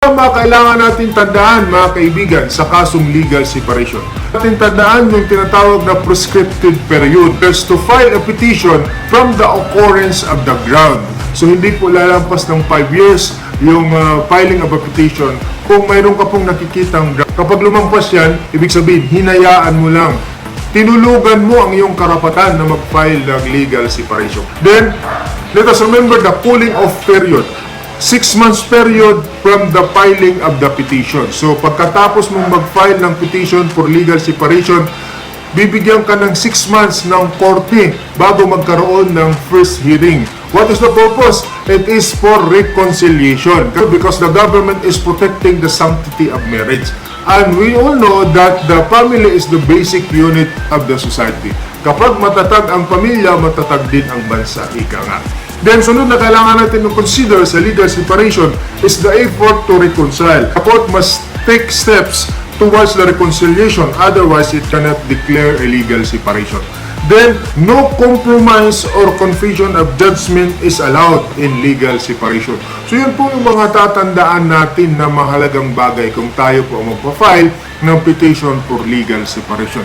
Ang mga kailangan natin tandaan mga kaibigan sa kasong legal separation. Natin tandaan yung tinatawag na prescriptive period. There's to file a petition from the occurrence of the ground. So hindi po lalampas ng 5 years yung uh, filing of a petition kung mayroon ka pong nakikitang ground. Kapag lumampas yan, ibig sabihin, hinayaan mo lang tinulugan mo ang iyong karapatan na mag-file ng legal separation. Then, let us remember the cooling off period. Six months period from the filing of the petition. So, pagkatapos mong mag-file ng petition for legal separation, bibigyan ka ng 6 months ng korte bago magkaroon ng first hearing. What is the purpose? It is for reconciliation because the government is protecting the sanctity of marriage. And we all know that the family is the basic unit of the society. Kapag matatag ang pamilya, matatag din ang bansa. Ika nga. Then, sunod na kailangan natin to consider sa legal separation is the effort to reconcile. The court must take steps towards the reconciliation, otherwise it cannot declare a legal separation. Then, no compromise or confusion of judgment is allowed in legal separation. So, yun po yung mga tatandaan natin na mahalagang bagay kung tayo po magpa-file ng petition for legal separation.